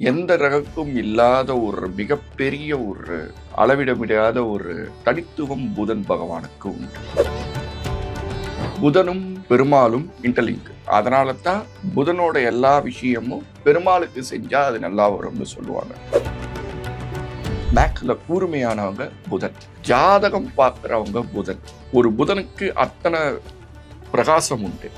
எந்த ரகக்கும் இல்லாத ஒரு மிகப்பெரிய ஒரு அளவிட முடியாத ஒரு தனித்துவம் புதன் பகவானுக்கு உண்டு. புதனும் பெருமாளும் இன்டர்லிங்க் அதனால தான் புதனோட எல்லா விஷயமும் பெருமாளுக்கு செஞ்சா அது நல்லா வரும்னு சொல்லுவாங்க. மேக்ஸ்ல கூர்மையானவங்க புதன். ஜாதகம் பார்க்குறவங்க புதன். ஒரு புதனுக்கு அத்தனை பிரகாசம் உண்டு.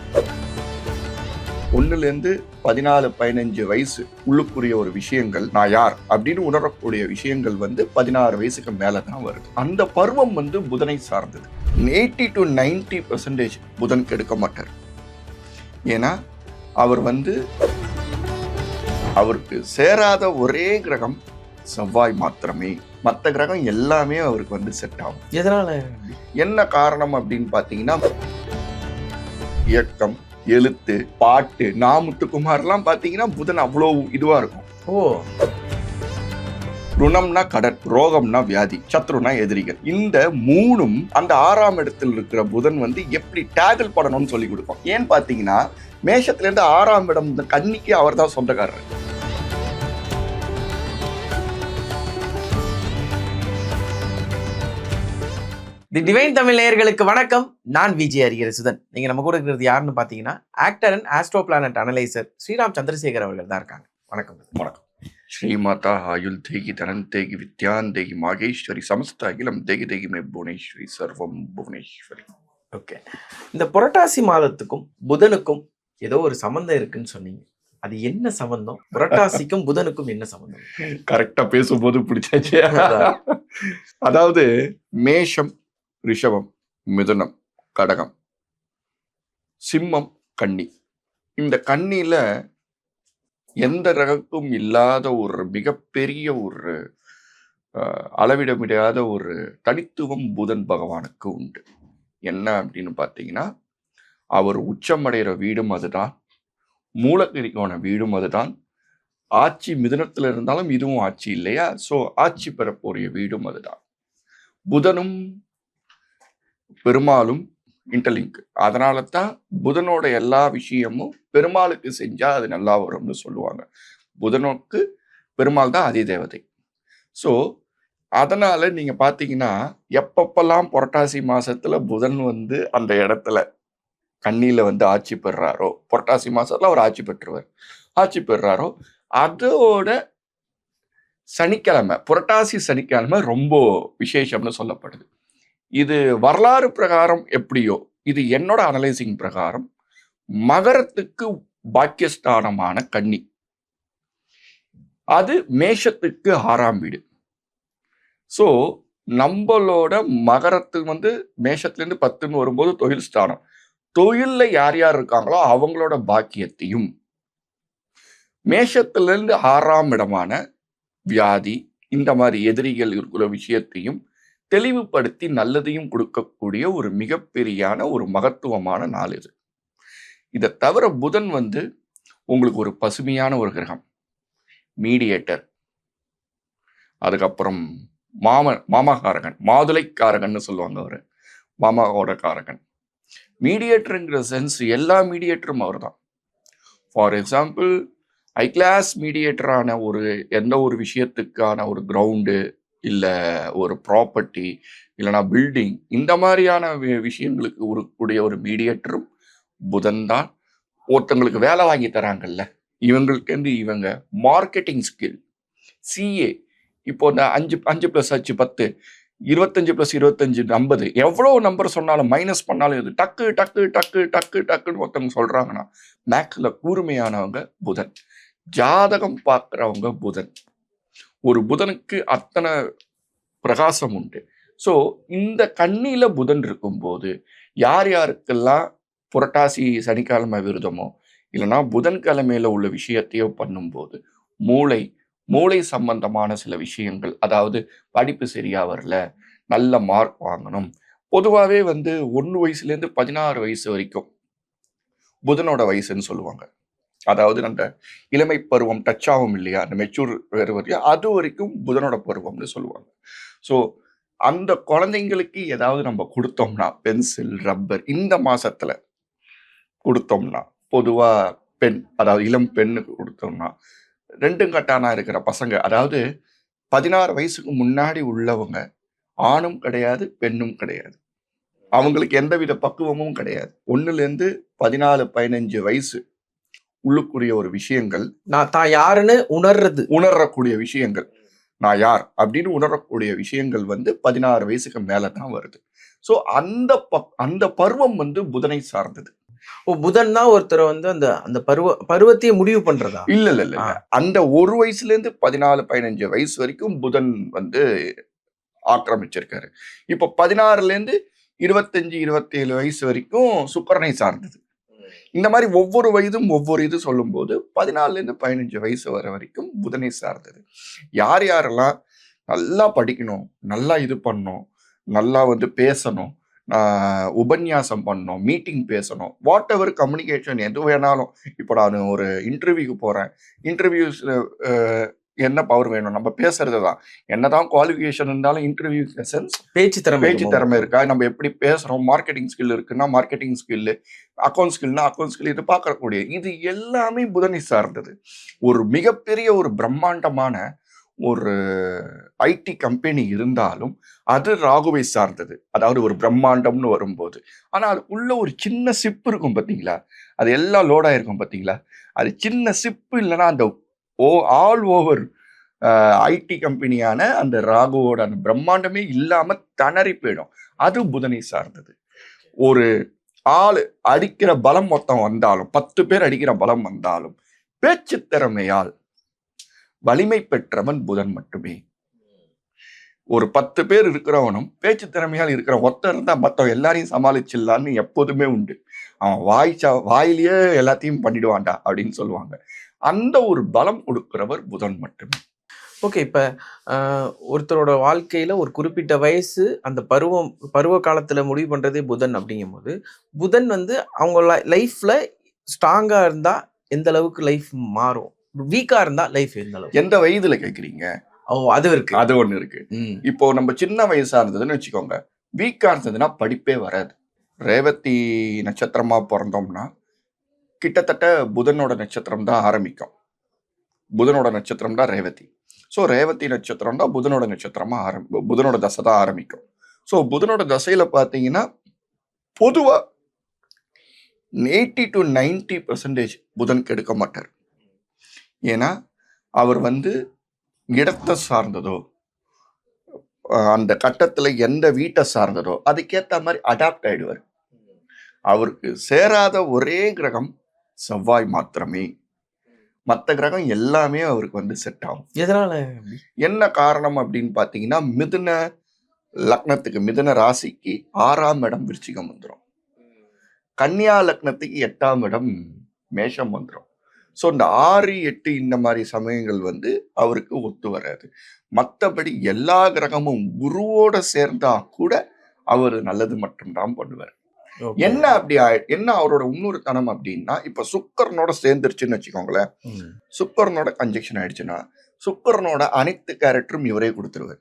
ஒன்னுலேருந்து பதினாலு பதினஞ்சு வயசு உள்ளுக்குரிய ஒரு விஷயங்கள் நான் யார் அப்படின்னு உணரக்கூடிய விஷயங்கள் வந்து பதினாறு வயசுக்கு மேலே தான் வருது. அந்த பருவம் வந்து புதனை சார்ந்தது. எயிட்டி டு நைன்டி பர்சன்டேஜ் புதன் கெடுக்க மாட்டார் ஏன்னா அவர் வந்து அவருக்கு சேராத ஒரே கிரகம் செவ்வாய் மாத்திரமே. மற்ற கிரகம் எல்லாமே அவருக்கு வந்து செட் ஆகும். எதனால? என்ன காரணம் அப்படின்னு பார்த்தீங்கன்னா இயக்கம் எழுத்து பாட்டு நாமுத்துக்குமார்லாம் பார்த்தீங்கன்னா புதன் அவ்வளோ இதுவா இருக்கும். ஓ. ருணம்னா கடன் ரோகம்னா வியாதி சத்ருனா எதிரிகள். இந்த மூணும் அந்த ஆறாம் இடத்தில் இருக்கிற புதன் வந்து எப்படி டேகிள் பண்ணணும்னு சொல்லி கொடுக்கும். ஏன்னு பார்த்தீங்கன்னா மேஷத்துல இருந்து ஆறாம் இடம் கன்னிக்கு அவர் தான் சொந்தக்காரர். தி டிவைன் தமிழ் நேயர்களுக்கு வணக்கம். நான் விஜய் அரிகர சுதன் நீங்க நம்ம கூட இருக்கிறது யாருன்னு பாத்தீங்கன்னா actor and astro planet analyser Sriram Chandrasekar அவர்கள் தான் இருக்காங்க. வணக்கம். வணக்கம். ஸ்ரீமாதா ஆயுள் தேகி தனன் தேகி வித்யான் தேகி மாகேஸ்வரி சமஸ்த அகிலம் தேகி தேகி மே புவனேஸ்வரி சர்வம் புவனேஸ்வரி. ஓகே. இந்த புரட்டாசி மாதத்துக்கும் புதனுக்கும் ஏதோ ஒரு சம்பந்தம் இருக்குன்னு சொன்னீங்க. அது என்ன சம்பந்தம்? புரட்டாசிக்கும் புதனுக்கும் என்ன சம்பந்தம்? கரெக்டா பேசும்போது பிடிச்சாச்சு. அதாவது மேஷம் ரிஷபம் மிதுனம் கடகம் சிம்மம் கன்னி. இந்த கண்ணியில் எந்த ரகக்கும் இல்லாத ஒரு மிகப்பெரிய ஒரு அளவிட முடியாத ஒரு தனித்துவம் புதன் பகவானுக்கு உண்டு. என்ன அப்படின்னு பார்த்தீங்கன்னா அவர் உச்சமடைகிற வீடும் அதுதான். மூலகிரிக்கான வீடும் அதுதான். ஆட்சி மிதனத்தில் இருந்தாலும் இதுவும் ஆட்சி இல்லையா? ஸோ ஆட்சி பெறப்போறிய வீடும் அதுதான். புதனும் பெருமாளும் இன்டர்லிங்க் அதனால தான் புதனோட எல்லா விஷயமும் பெருமாளுக்கு செஞ்சா அது நல்லா வரும்னு சொல்லுவாங்க. புதனுக்கு பெருமாள் தான் அதி தேவதை. ஸோ அதனால நீங்க பார்த்தீங்கன்னா எப்பப்பெல்லாம் புரட்டாசி மாசத்துல புதன் வந்து அந்த இடத்துல கண்ணியில வந்து ஆட்சி பெறுறாரோ புரட்டாசி மாசத்துல அவர் ஆட்சி பெற்றுவார். ஆட்சி பெறுறாரோ அதோட சனிக்கிழமை புரட்டாசி சனிக்கிழமை ரொம்ப விசேஷம்னு சொல்லப்படுது. இது வரலாறு பிரகாரம் எப்படியோ இது என்னோட அனலைசிங் பிரகாரம் மகரத்துக்கு பாக்கியஸ்தானமான கன்னி. அது மேஷத்துக்கு ஆறாம் வீடு. ஸோ நம்மளோட மகரத்து வந்து மேஷத்துலேருந்து பத்துன்னு வரும்போது தொழில் ஸ்தானம். தொழிலில் யார் யார் இருக்காங்களோ அவங்களோட பாக்கியத்தையும். மேஷத்திலிருந்து ஆறாம் இடமான வியாதி இந்த மாதிரி எதிரிகள் இருக்கிற விஷயத்தையும் தெளிவுபடுத்தி நல்லதையும் கொடுக்கக்கூடிய ஒரு மிகப்பெரியான ஒரு மகத்துவமான நாள் இது. இதை தவிர புதன் வந்து உங்களுக்கு ஒரு பசுமையான ஒரு கிரகம் மீடியேட்டர் அதுக்கப்புறம் மாம மாமகாரகன் மாதுளைக்காரகன்னு சொல்லுவாங்க அவர் மாமாவோட காரகன் மீடியேட்டருங்கிற சென்ஸ் எல்லா மீடியேட்டரும் அவர் தான் ஃபார் எக்ஸாம்பிள் ஹை கிளாஸ் மீடியேட்டரான ஒரு எந்த ஒரு விஷயத்துக்கான ஒரு கிரவுண்டு இல்லை ஒரு ப்ராப்பர்ட்டி இல்லைனா பில்டிங் இந்த மாதிரியான வி- விஷயங்களுக்கு ஒரு கூடிய ஒரு மீடியேட்டரும் புதன் தான். ஒருத்தங்களுக்கு வேலை வாங்கி தராங்கல்ல. இவங்களுக்கு இவங்க மார்க்கெட்டிங் ஸ்கில் சிஏ இப்போ இந்த அஞ்சு அஞ்சு ப்ளஸ் அஞ்சு பத்து இருபத்தஞ்சு ப்ளஸ் இருபத்தஞ்சு ஐம்பது எவ்வளோ நம்பர் சொன்னாலும் மைனஸ் பண்ணாலும் இது டக்கு டக்கு டக்கு டக்கு டக்குன்னு ஒருத்தவங்க சொல்கிறாங்கன்னா மேக்ஸில் கூர்மையானவங்க புதன். ஜாதகம் பார்க்குறவங்க புதன். ஒரு புதனுக்கு அத்தனை பிரகாசம் உண்டு. ஸோ இந்த கண்ணியில் புதன் இருக்கும்போது யார் யாருக்கெல்லாம் புரட்டாசி சனிக்கிழமை விரதமோ இல்லைன்னா புதன்கிழமையில் உள்ள விஷயத்தையோ பண்ணும்போது மூளை மூளை சம்பந்தமான சில விஷயங்கள் அதாவது படிப்பு சரியாக வரல நல்ல மார்க் வாங்கணும். பொதுவாகவே வந்து ஒன்று வயசுலேருந்து பதினாறு வயசு வரைக்கும் புதனோட வயசுன்னு சொல்லுவாங்க. அதாவது அந்த இளமை பருவம் டச் ஆகும் இல்லையா? அந்த மெச்சூர் வேறு வரைக்கும் அது வரைக்கும் புதனோட பருவம்னு சொல்லுவாங்க. ஸோ அந்த குழந்தைங்களுக்கு ஏதாவது நம்ம கொடுத்தோம்னா பென்சில் ரப்பர் இந்த மாதத்தில் கொடுத்தோம்னா பொதுவாக பெண் அதாவது இளம் பெண்ணுக்கு கொடுத்தோம்னா ரெண்டும் கட்டானா இருக்கிற பசங்க அதாவது பதினாறு வயசுக்கு முன்னாடி உள்ளவங்க ஆணும் கிடையாது பெண்ணும் கிடையாது. அவங்களுக்கு எந்தவித பக்குவமும் கிடையாது. ஒன்றுலேருந்து பதினாலு பதினஞ்சு வயசு உள்ளுக்குரிய ஒரு விஷயங்கள். நான் தான் யாருன்னு உணர்றது. உணரக்கூடிய விஷயங்கள். நான் யார் அப்படின்னு உணரக்கூடிய விஷயங்கள் வந்து பதினாறு வயசுக்கு மேல தான் வருது. ஸோ அந்த பக் அந்த பருவம் வந்து புதனை சார்ந்தது. ஓ புதன் தான் ஒருத்தரை வந்து அந்த அந்த பருவ பருவத்தையே முடிவு பண்றதா? இல்ல இல்ல இல்ல. அந்த ஒரு வயசுல இருந்து பதினாலு பதினஞ்சு வயசு வரைக்கும் புதன் வந்து ஆக்கிரமிச்சிருக்காரு. இப்போ பதினாறுல இருந்து இருபத்தஞ்சு இருபத்தேழு வயசு வரைக்கும் சுக்கரனை சார்ந்தது. இந்த மாதிரி ஒவ்வொரு வயதும் ஒவ்வொரு இது சொல்லும்போது பதினாலுலேருந்து பதினஞ்சு வயசு வர வரைக்கும் புதனை சார்ந்தது. யார் யாரெல்லாம் நல்லா படிக்கணும் நல்லா இது பண்ணணும் நல்லா வந்து பேசணும் உபன்யாசம் பண்ணணும் மீட்டிங் பேசணும் வாட் எவர் கம்யூனிகேஷன் எது வேணாலும். இப்போ நான் ஒரு இன்டர்வியூக்கு போகிறேன் இன்டர்வியூஸ் என்ன பவர் வேணும்? நம்ம பேசுறது தான் என்னதான் குவாலிஃபிகேஷன் இருந்தாலும் இன்டர்வியூ சென்ஸ் பேச்சு திறமை பேச்சு? திறமை இருக்கா? நம்ம எப்படி பேசுறோம்? மார்க்கெட்டிங் ஸ்கில் இருக்குன்னா மார்க்கெட்டிங் ஸ்கில் அக்கௌண்ட் ஸ்கில்னா அக்கௌண்ட் ஸ்கில் இது பார்க்கக்கூடிய இது எல்லாமே புதனை சார்ந்தது. ஒரு மிகப்பெரிய ஒரு பிரம்மாண்டமான ஒரு ஐடி கம்பெனி இருந்தாலும் அது ராகுவை சார்ந்தது. அதாவது ஒரு பிரம்மாண்டம்னு வரும்போது. ஆனா அதுக்குள்ள ஒரு சின்ன சிப்பு இருக்கும் பாத்தீங்களா? அது எல்லாம் லோட் ஆயிருக்கும் பாத்தீங்களா? அது சின்ன சிப்பு இல்லைன்னா அந்த ஓ ஆல் ஓவர் ஐடி கம்பெனியான அந்த ராகுவோட அந்த பிரம்மாண்டமே இல்லாம திணறி போயிடும். அது புதனை சார்ந்தது. ஒரு ஆள் அடிக்கிற பலம் மொத்தம் வந்தாலும் பத்து பேர் அடிக்கிற பலம் வந்தாலும் பேச்சு திறமையால் வலிமை பெற்றவன் புதன் மட்டுமே. ஒரு பத்து பேர் இருக்கிறவனும் பேச்சு திறமையால் இருக்கிற ஒருத்தர் இருந்தால் மத்தவன் எல்லாரையும் சமாளிச்சிடலான்னு எப்போதுமே உண்டு. அவன் வாய் சா- வாயிலேயே எல்லாத்தையும் பண்ணிடுவான்டா அப்படின்னு சொல்லுவாங்க. அந்த ஒரு பலம் கொடுக்கிறவர் புதன் மட்டுமே. ஓகே இப்ப ஒருத்தரோட வாழ்க்கையில ஒரு குறிப்பிட்ட வயசு அந்த பருவம் பருவ காலத்துல முடிவு பண்றதே புதன் அப்படிங்கும்போது புதன் வந்து அவங்க லைஃப்ல ஸ்ட்ராங்கா இருந்தா எந்த அளவுக்கு லைஃப் மாறும்? வீக்கா இருந்தா லைஃப் எந்த அளவுக்கு? எந்த வயதுல கேக்குறீங்க? ஓ அது இருக்கு. அது ஒண்ணு இருக்கு. இப்போ நம்ம சின்ன வயசா இருந்ததுன்னு வச்சுக்கோங்க. வீக்கா இருந்ததுன்னா படிப்பே வராது. ரேவதி நட்சத்திரமா பிறந்தோம்னா கிட்டத்தட்ட புதனோட நட்சத்திரம் தான் ஆரம்பிக்கும். புதனோட நட்சத்திரம் தான் ரேவதி. ஸோ ரேவதி நட்சத்திரம் தான் புதனோட நட்சத்திரமாக ஆரம்பி புதனோட தசை தான் ஆரம்பிக்கும். ஸோ புதனோட தசையில் பார்த்தீங்கன்னா பொதுவாக எயிட்டி டு நைன்டி பர்சன்டேஜ் புதன் கெடுக்க மாட்டார். ஏன்னா அவர் வந்து இடத்தை சார்ந்ததோ அந்த கட்டத்தில் எந்த வீட்டை சார்ந்ததோ அதுக்கேற்ற மாதிரி அடாப்ட் ஆகிடுவார் அவருக்கு சேராத ஒரே கிரகம் செவ்வாய் மாத்திரமே. மற்ற கிரகம் எல்லாமே அவருக்கு வந்து செட் ஆகும். எதனால? என்ன காரணம் அப்படின்னு பார்த்தீங்கன்னா மிதுன லக்னத்துக்கு மிதுன ராசிக்கு ஆறாம் இடம் விருச்சிகம் வந்துடும் கன்னியா லக்னத்துக்கு எட்டாம் இடம் மேஷம் வந்துடும் ஸோ இந்த ஆறு எட்டு இந்த மாதிரி சமயங்கள் வந்து அவருக்கு ஒத்து வராது. மற்றபடி எல்லா கிரகமும் குருவோட சேர்ந்தா கூட அவர் நல்லது மட்டும்தான் பண்ணுவார். என்ன அப்படி ஆயி- என்ன அவரோட இன்னொரு தனம் அப்படின்னா இப்ப சுக்கரனோட சேர்ந்துருச்சுன்னு வச்சுக்கோங்களேன். ம். சுக்கரனோட கன்ஜெக்ஷன் ஆயிடுச்சுன்னா சுக்கரனோட அனைத்து கேரக்டரும் இவரே கொடுத்துருவார்.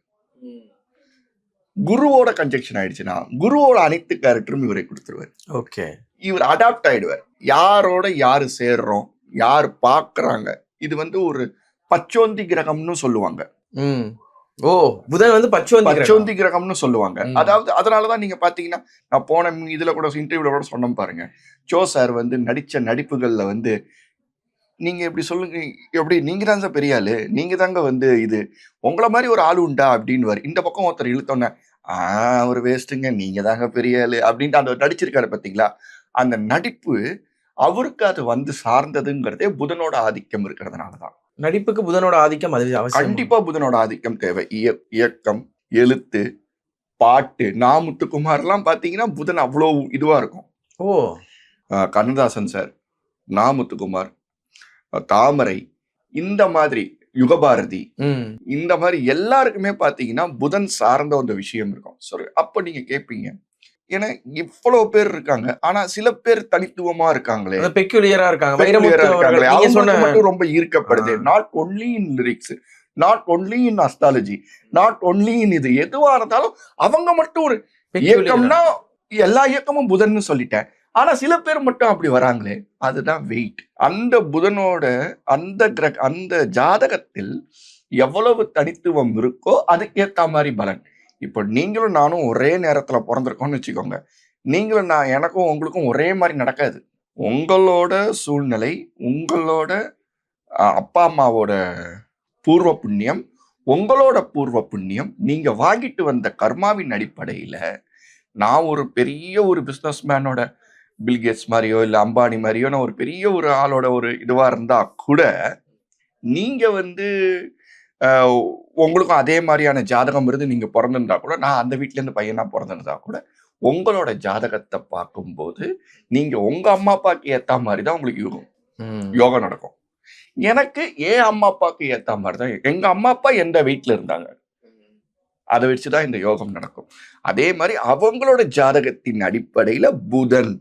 குருவோட கன்ஜெக்ஷன் ஆயிடுச்சுன்னா குருவோட அனைத்து கேரக்டரும் இவரே கொடுத்துருவார். ஓகே. இவர் அடாப்ட் ஆயிடுவார். யாரோட யாரு சேர்றோம் யார் பார்க்கறாங்க இது வந்து ஒரு பச்சோந்தி கிரகம்னு சொல்லுவாங்க. ம். ஓ புதன் வந்து பச்சோந்தி. பச்சோந்தி கிரகம்னு சொல்லுவாங்க. அதாவது அதனாலதான் நீங்க பாத்தீங்கன்னா நான் போன இதுல கூட இன்டர்வியூல கூட சொன்னேன் பாருங்க. ஜோ சார் வந்து நடிச்ச நடிப்புகள்ல வந்து நீங்க இப்படி சொல்லுங்க எப்படி நீங்க தான் சார் பெரிய ஆளு நீங்க தாங்க வந்து இது உங்களை மாதிரி ஒரு ஆள் உண்டா அப்படின்னு இந்த பக்கம் ஒருத்தர் இழுத்தோன்னே ஆஹ் அவர் வேஸ்ட்டுங்க நீங்க தாங்க பெரிய ஆளு அப்படின்ட்டு அந்த நடிச்சிருக்காரு பாத்தீங்களா? அந்த நடிப்பு அவருக்கு அது வந்து சார்ந்ததுங்கிறதே புதனோட ஆதிக்கம் இருக்கிறதுனாலதான். நடிப்புக்கு புதனோட ஆதிக்கம் அது அவசியம். கண்டிப்பா புதனோட ஆதிக்கம் தேவை. இய- இயக்கம் எழுத்து பாட்டு நா முத்துக்குமார்லாம் பாத்தீங்கன்னா புதன் அவ்வளோ இதுவா இருக்கும். ஓ. கண்ணதாசன் சார் நா முத்துக்குமார் தாமரை இந்த மாதிரி யுகபாரதி இந்த மாதிரி எல்லாருக்குமே பாத்தீங்கன்னா புதன் சார்ந்த ஒரு விஷயம் இருக்கும். சரி அப்ப நீங்க கேட்பீங்க ஏன்னா இவ்வளவு பேர் இருக்காங்க. ஆனா சில பேர் தனித்துவமா இருக்காங்களே. பெக்யூலியரா இருக்காங்க. இருக்காங்களே. சொன்ன மட்டும் ரொம்ப ஈர்க்கப்படுது. Not only in lyrics not only in astrology not only in இது. எதுவா இருந்தாலும் அவங்க மட்டும் ஒரு. இயக்கம்னா எல்லா இயக்கமும் புதன்னு சொல்லிட்டேன். ஆனா சில பேர் மட்டும் அப்படி வராங்களே. அதுதான் வெயிட் அந்த புதனோட அந்த கிரக அந்த ஜாதகத்தில் எவ்வளவு தனித்துவம் இருக்கோ அதுக்கேத்த மாதிரி பலன். இப்போ நீங்களும் நானும் ஒரே நேரத்தில் பிறந்திருக்கோம்னு வச்சுக்கோங்க. நீங்களும் நான் எனக்கும் உங்களுக்கும் ஒரே மாதிரி நடக்காது. உங்களோட சூழ்நிலை உங்களோட அப்பா அம்மாவோட பூர்வ புண்ணியம் உங்களோட பூர்வ புண்ணியம் நீங்கள் வாங்கிட்டு வந்த கர்மாவின் அடிப்படையில் நான் ஒரு பெரிய ஒரு பிஸ்னஸ் மேனோட பில்கேட்ஸ் மாதிரியோ இல்லை அம்பானி மாதிரியோ நான் ஒரு பெரிய ஒரு ஆளோட ஒரு இதுவாக இருந்தால் கூட நீங்கள் வந்து உங்களுக்கும் அதே மாதிரியான ஜாதகம் இருந்து நீங்க பிறந்திருந்தா கூட நான் அந்த வீட்ல இருந்து பையனா பிறந்திருந்தா கூட உங்களோட ஜாதகத்தை பார்க்கும்போது நீங்க உங்க அம்மா அப்பாவுக்கு ஏத்த மாதிரி தான் உங்களுக்கு யோகம் ம். யோகம் நடக்கும். எனக்கு என் அம்மா அப்பாவுக்கு ஏத்த மாதிரி தான் எங்க அம்மா அப்பா எந்த வீட்ல இருந்தாங்க? அதை வச்சுதான் இந்த யோகம் நடக்கும். அதே மாதிரி அவங்களோட ஜாதகத்தின் அடிப்படையில புதன்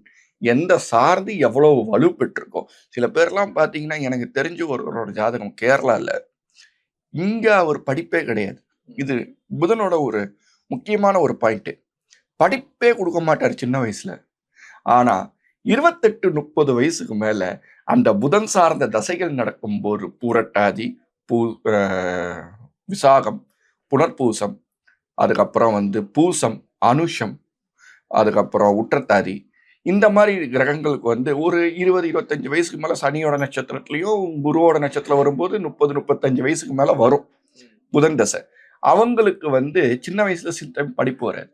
எந்த சார்ந்து எவ்வளவு வலுப்பெற்றிருக்கோ சில பேர்லாம் பாத்தீங்கன்னா எனக்கு தெரிஞ்ச ஒருவரோட ஜாதகம் கேரளால இங்க அவர் படிப்பே கிடையாது. இது புதனோட ஒரு முக்கியமான ஒரு பாயிண்ட் படிப்பே கொடுக்க மாட்டார் சின்ன வயசுல. ஆனா இருபத்தெட்டு முப்பது வயசுக்கு மேல அந்த புதன் சார்ந்த தசைகள் நடக்கும் போது பூரட்டாதி பூ விசாகம் புனர்பூசம் அதுக்கப்புறம் வந்து பூசம் அனுஷம் அதுக்கப்புறம் உற்றத்தாதி இந்த மாதிரி கிரகங்களுக்கு வந்து ஒரு இருபது இருபத்தஞ்சு வயசுக்கு மேலே சனியோட நட்சத்திரத்துலையும் குருவோட நட்சத்திரம் வரும்போது முப்பது முப்பத்தஞ்சு வயசுக்கு மேலே வரும். புதன் தசை. அவங்களுக்கு வந்து சின்ன வயசுல சில படிப்பு வராது.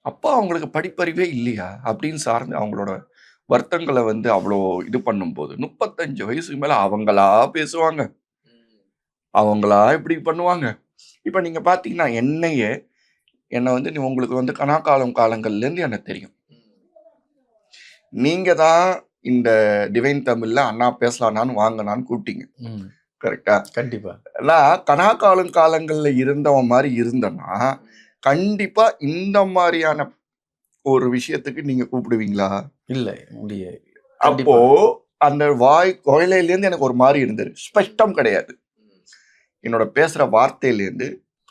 அப்போ அவங்களுக்கு படிப்பறிவே இல்லையா? அப்படின்னு சார்ந்து அவங்களோட வருத்தங்களை வந்து அவ்வளோ இது பண்ணும்போது முப்பத்தஞ்சு வயசுக்கு மேலே அவங்களா பேசுவாங்க. அவங்களா இப்படி பண்ணுவாங்க. இப்போ நீங்கள் பார்த்தீங்கன்னா என்னையே என்னை வந்து நீ உங்களுக்கு வந்து கனாக்காலம் காலங்கள்லேருந்து எனக்கு தெரியும். நீங்க தான் இந்த டிவைன் தமிழ்ல அண்ணா பேசலானான்னு வாங்கினான்னு கூப்பிட்டீங்க. ம். கரெக்டா கண்டிப்பா. நான் கனாக்காலம் காலங்கள்ல இருந்தவன் மாதிரி இருந்தேன்னா கண்டிப்பா இந்த மாதிரியான ஒரு விஷயத்துக்கு நீங்க கூப்பிடுவீங்களா? இல்ல முடியாது அப்போ அந்த வாய் குழலையில இருந்து எனக்கு ஒரு மாதிரி இருந்தது. ஸ்பஷ்டம் கிடையாது. என்னோட பேசுற வார்த்தையில இருந்து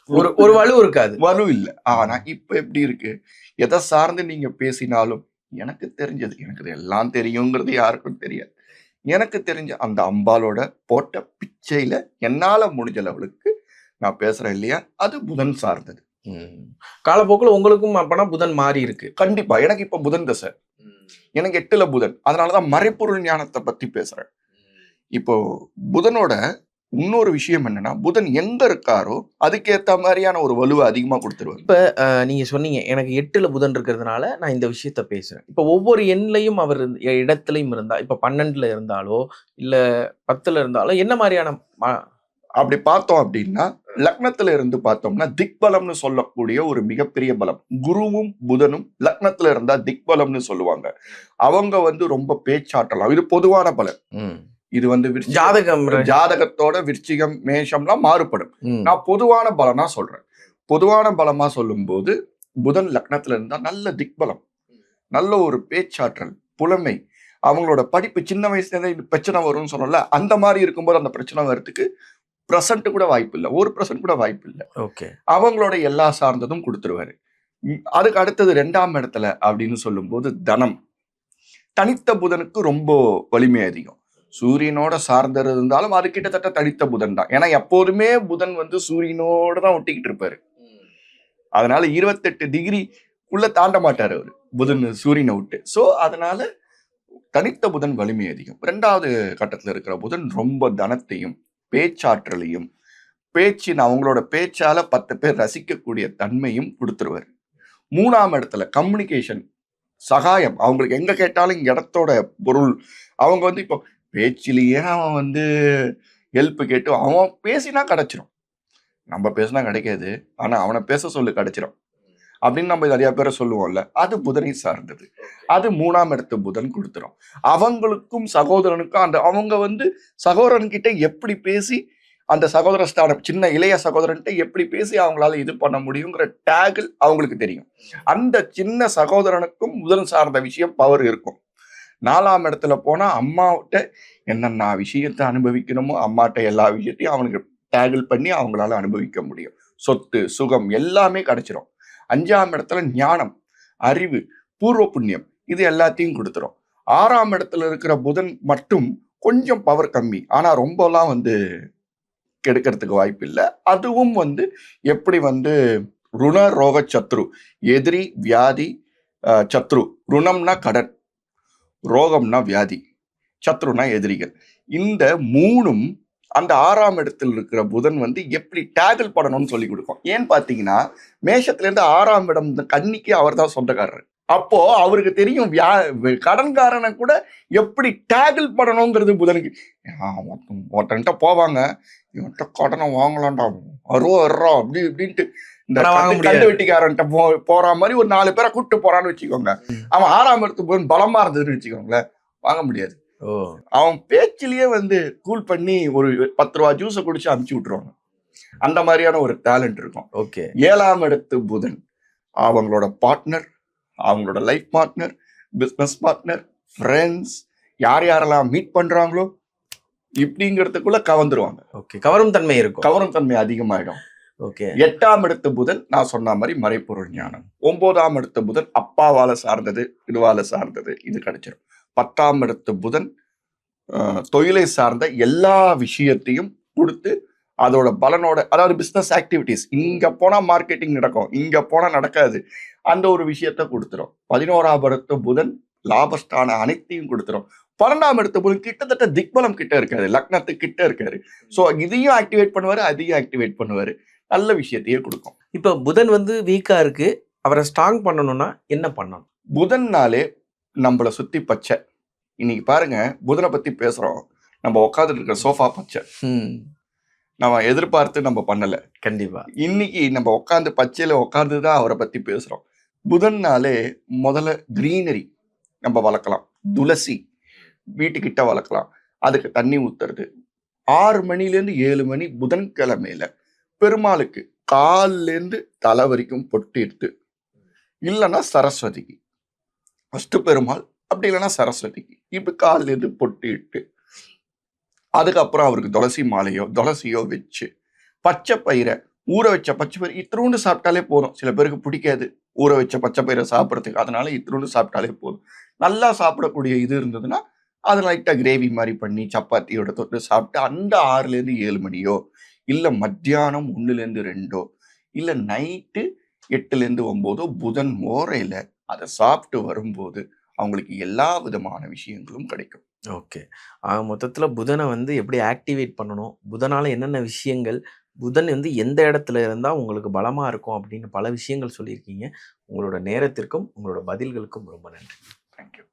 ஒரு ஒரு வலு இருக்காது. வலு இல்லை. ஆனா இப்ப எப்படி இருக்கு? எதை சார்ந்து நீங்க பேசினாலும் எனக்கு தெரிஞ்சது. எனக்கு இது எல்லாம் தெரியுங்கிறது யாருக்கும் தெரியாது. எனக்கு தெரிஞ்ச அந்த அம்பாலோட போட்ட பிச்சையில என்னால முடிஞ்ச லெவலுக்கு நான் பேசுறேன் இல்லையா? அது புதன் சார்ந்தது. காலப்போக்குல உங்களுக்கும் அப்பனா புதன் மாறி இருக்கு. கண்டிப்பா. எனக்கு இப்ப புதன் தசை. எனக்கு எட்டுல புதன். அதனாலதான் மறைப்பொருள் ஞானத்தை பத்தி பேசுறேன். இப்போ புதனோட இன்னொரு விஷயம் என்னன்னா புதன் எங்க இருக்காரோ அதுக்கேத்த மாதிரியான ஒரு வலுவை அதிகமா கொடுத்துருவாரு. இப்ப நீங்க சொன்னீங்க எனக்கு எட்டுல புதன் இருக்கிறதுனால நான் இந்த விஷயத்த பேசுறேன். இப்ப ஒவ்வொரு எண்லையும் அவர் இடத்துலயும் இருந்தா இப்ப பன்னெண்டுல இருந்தாலோ இல்ல பத்துல இருந்தாலோ என்ன மாதிரியான அப்படி பார்த்தோம் அப்படின்னா லக்னத்துல இருந்து பார்த்தோம்னா திக்பலம்னு சொல்லக்கூடிய ஒரு மிகப்பெரிய பலம். குருவும் புதனும் லக்னத்துல இருந்தா திக்பலம்னு சொல்லுவாங்க. அவங்க வந்து ரொம்ப பேச்சாற்றலாம். இது பொதுவான பலன். ம். இது வந்து ஜாதகம் ஜாதகத்தோட விருச்சிகம் மேஷம்லாம் மாறுபடும். நான் பொதுவான பலனா சொல்றேன். பொதுவான பலமா சொல்லும்போது புதன் லக்னத்துல இருந்தா நல்ல திக்பலம் நல்ல ஒரு பேச்சாற்றல் புலமை. அவங்களோட படிப்பு சின்ன வயசுல இருந்தே இந்த பிரச்சனை வரும்னு சொன்னல அந்த மாதிரி இருக்கும்போது அந்த பிரச்சனை வர்றதுக்கு பிரசன்ட் கூட வாய்ப்பு இல்லை. ஒரு பிரசன்ட் கூட வாய்ப்பு இல்லை. ஓகே. அவங்களோட எல்லா சார்ந்ததும் கொடுத்துருவாரு. அதுக்கு அடுத்தது ரெண்டாம் இடத்துல அப்படின்னு சொல்லும்போது தனம். தனித்த புதனுக்கு ரொம்ப வலிமை அதிகம். சூரியனோட சார்ந்தது இருந்தாலும் அது கிட்டத்தட்ட தனித்த புதன் தான். ஏன்னா எப்போதுமே புதன் வந்து சூரியனோட தான் ஒட்டிக்கிட்டு இருப்பாரு. அதனால இருபத்தெட்டு டிகிரி உள்ள தாண்ட மாட்டார் அவர். புதன் சூரியனை விட்டு. ஸோ அதனால தனித்த புதன் வலிமை அதிகம். ரெண்டாவது கட்டத்துல இருக்கிற புதன் ரொம்ப தனத்தையும் பேச்சாற்றலையும் பேச்சின் அவங்களோட பேச்சால பத்து பேர் ரசிக்கக்கூடிய தன்மையும் கொடுத்துருவாரு. மூணாம் இடத்துல கம்யூனிகேஷன் சகாயம். அவங்களுக்கு எங்க கேட்டாலும் இடத்தோட பொருள். அவங்க வந்து இப்போ பேச்சிலேயே அவன் வந்து ஹெல்ப் கேட்டு அவன் பேசினா கிடச்சிரும். நம்ம பேசினா கிடைக்காது ஆனால் அவனை பேச சொல்லு கிடைச்சிரும். அப்படின்னு நம்ம நிறையா பேரை சொல்லுவோம்ல அது புதனை சார்ந்தது. அது மூணாம் இடத்து புதன் கொடுத்துரும். அவங்களுக்கும் சகோதரனுக்கும் அந்த அவங்க வந்து சகோதரன்கிட்ட எப்படி பேசி அந்த சகோதர ஸ்தானம் சின்ன இளைய சகோதரன்ட்ட எப்படி பேசி அவங்களால இது பண்ண முடியுங்கிற டேகில் அவங்களுக்கு தெரியும். அந்த சின்ன சகோதரனுக்கும் புதன் சார்ந்த விஷயம் பவர் இருக்கும். நாலாம் இடத்துல போனால் அம்மாவிட்ட என்னென்ன விஷயத்தை அனுபவிக்கணுமோ அம்மாட்ட எல்லா விஷயத்தையும் அவனுக்கு டேகிள் பண்ணி அவங்களால அனுபவிக்க முடியும். சொத்து சுகம் எல்லாமே கிடைச்சிரும். அஞ்சாம் இடத்துல ஞானம் அறிவு பூர்வ புண்ணியம் இது எல்லாத்தையும் கொடுத்துரும். ஆறாம் இடத்துல இருக்கிற புதன் மட்டும் கொஞ்சம் பவர் கம்மி. ஆனால் ரொம்பலாம் வந்து கெடுக்கிறதுக்கு வாய்ப்பு இல்லை. அதுவும் வந்து எப்படி வந்து ருண ரோக சத்ரு எதிரி வியாதி சத்ரு ருணம்னா கடன். ரோகம்னா வியாதி சத்ருனா எதிரிகள். இந்த மூணும் அந்த ஆறாம் இடத்தில் இருக்கிற புதன் வந்து எப்படி டேக்கிள் பண்ணணும்னு சொல்லி கொடுக்கும். ஏன்னு பார்த்தீங்கன்னா மேஷத்துலேருந்து ஆறாம் இடம் கன்னிக்கு அவர் தான் சொந்தக்காரர். அப்போ அவருக்கு தெரியும் வியா கடன்காரனை கூட எப்படி டேக்கிள் பண்ணணுங்கிறது புதனுக்கு. ஒருத்தன்கிட்ட போவாங்க. இவன்கிட்ட கடனை வாங்கலாம்டா. அருவா அருவா அப்படி இப்படின்ட்டு இந்த வெட்டிக்காரன்ட்ட போ போற மாதிரி ஒரு நாலு பேரை கூப்பிட்டு போறான்னு வச்சுக்கோங்க. அவன் ஆறாம் இடத்துக்கு போய் பலமா இருந்ததுன்னு வச்சுக்கோங்களேன் வாங்க முடியாது. ஓ. அவன் பேச்சிலேயே வந்து கூல் பண்ணி ஒரு பத்து ரூபா ஜூஸை குடிச்சு அமுச்சு விட்டுருவாங்க. அந்த மாதிரியான ஒரு டேலண்ட் இருக்கும். ஓகே. ஏழாம் இடத்து புதன் அவங்களோட பார்ட்னர் அவங்களோட life partner business partner friends யார் யாரெல்லாம் மீட் பண்றாங்களோ இப்படிங்கிறதுக்குள்ள கவர்ந்துருவாங்க. ஓகே கவரும் தன்மை இருக்கும். கவரும் தன்மை அதிகமாயிடும். எட்டாம் இடத்து புதன் நான் சொன்ன மாதிரி மறைப்பொருள் ஞானம். ஒன்பதாம் இடத்து புதன் அப்பாவால சார்ந்தது இதுவால சார்ந்தது இது கிடைச்சிடும் பத்தாம் இடத்து புதன் தொழிலை சார்ந்த எல்லா விஷயத்தையும் கொடுத்து அதோட பலனோட அதாவது பிஸ்னஸ் ஆக்டிவிட்டிஸ் இங்க போனா மார்க்கெட்டிங் நடக்கும் இங்க போனா நடக்காது அந்த ஒரு விஷயத்த கொடுத்துரும். பதினோராம் இடத்து புதன் லாபஸ்தான அனைத்தையும் கொடுத்துரும். பன்னெண்டாம் இடத்து புதன் கிட்டத்தட்ட திக்பலம் கிட்ட இருக்காரு லக்னத்து கிட்ட இருக்காரு. ஸோ இதையும் ஆக்டிவேட் பண்ணுவாரு அதையும் ஆக்டிவேட் பண்ணுவாரு. நல்ல விஷயத்தையே கொடுக்கும். இப்போ புதன் வந்து வீக்கா இருக்கு. அவரை ஸ்ட்ராங் பண்ணணும்னா என்ன பண்ணணும்? புதன்னாலே நம்மளை சுத்தி பச்சை. இன்னைக்கு பாருங்க புதனை பத்தி பேசுறோம். நம்ம உட்காந்துட்டு இருக்கிற சோஃபா பச்சை. நம்ம எதிர்பார்த்து நம்ம பண்ணல. கண்டிப்பா. இன்னைக்கு நம்ம உட்காந்து பச்சையில உட்காந்து தான் அவரை பத்தி பேசுறோம். புதன்னாலே முதல்ல கிரீனரி நம்ம வளர்க்கலாம். துளசி வீட்டுக்கிட்ட வளர்க்கலாம். அதுக்கு தண்ணி ஊத்துறது. ஆறு மணிலேருந்து ஏழு மணி புதன்கிழமையில பெருமாளுக்கு கால்லேருந்து தலை வரைக்கும் பொட்டிட்டு இல்லைன்னா சரஸ்வதிக்கு. ஃபஸ்ட்டு பெருமாள் அப்படி இல்லைன்னா சரஸ்வதிக்கு. இப்போ கால்லேருந்து பொட்டிட்டு அதுக்கப்புறம் அவருக்கு துளசி மாலையோ துளசியோ வச்சு பச்சை பயிரை ஊற வச்ச பச்சை பயிர் இத்திரூண்டு சாப்பிட்டாலே போதும். சில பேருக்கு பிடிக்காது ஊற வச்ச பச்சை பயிரை சாப்பிட்றதுக்கு. அதனால இத்திரூண்டு சாப்பிட்டாலே போதும். நல்லா சாப்பிடக்கூடிய இது இருந்ததுன்னா அதை லைட்டாக கிரேவி மாதிரி பண்ணி சப்பாத்தியோட தொட்டு சாப்பிட்டு அந்த ஆறுலேருந்து ஏழு மணியோ இல்லை மத்தியானம் ஒன்றுலேருந்து ரெண்டோ இல்லை நைட்டு எட்டுலேருந்து ஒம்போதோ புதன் ஓரையில் அதை சாப்பிட்டு வரும்போது அவங்களுக்கு எல்லா விதமான விஷயங்களும் கிடைக்கும். ஓகே. மொத்தத்துல புதனை வந்து எப்படி ஆக்டிவேட் பண்ணணும்? புதனால என்னென்ன விஷயங்கள்? புதன் வந்து எந்த இடத்துல இருந்தா உங்களுக்கு பலமா இருக்கும் அப்படின்னு பல விஷயங்கள் சொல்லியிருக்கீங்க. உங்களோட நேரத்திற்கும் உங்களோட பதில்களுக்கும் ரொம்ப நன்றி. தேங்க்யூ